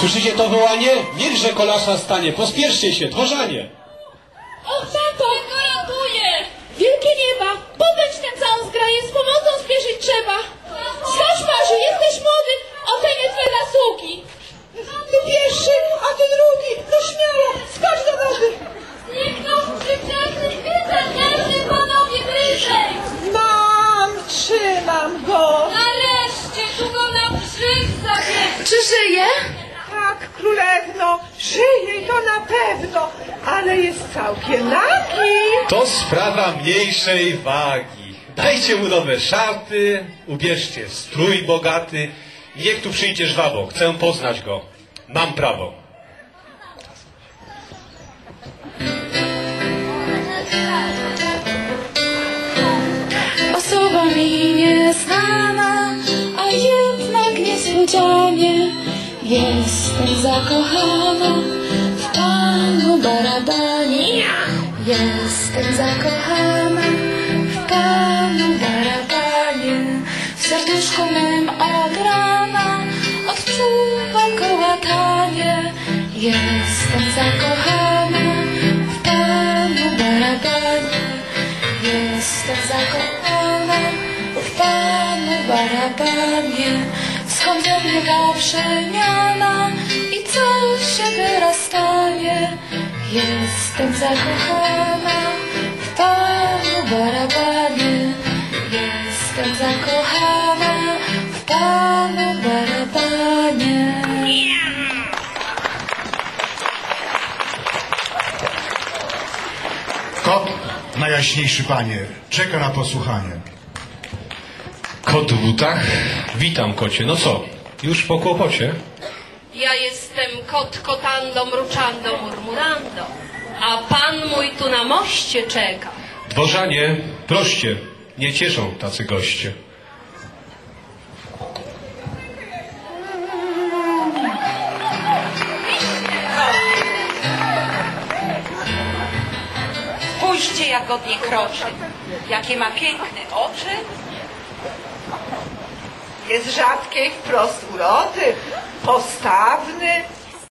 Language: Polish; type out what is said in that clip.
Słyszycie to wołanie? Niechże kolasza stanie, pospieszcie się, dworzanie! To na pewno, ale jest całkiem nagi. To sprawa mniejszej wagi. Dajcie mu nowe szaty, ubierzcie strój bogaty. Niech tu przyjdzie żwawo, chcę poznać go. Mam prawo. Osoba mi nieznana, a jednak niespodzianie Jestem zakochana Barabanie Jestem zakochana w panu Barabanie W serduszku mym od rana odczuwam kołatanie. Jestem zakochana w panu Barabanie Jestem zakochana w panu Barabanie Skąd ze mnie ta przemiana i co się teraz Jestem zakochana w panu Barabanie Jestem zakochana w panu Barabanie Kot, najjaśniejszy panie, czeka na posłuchanie. Kot w butach? Witam, kocie. No co, już po kłopocie? Ja jestem kot kotando, mruczando, murmurando, a pan mój tu na moście czeka. Dworzanie, proście, nie cieszą tacy goście. Spójrzcie, jak godnie kroczy. Jakie ma piękne oczy. Jest rzadkiej wprost urody, postawny,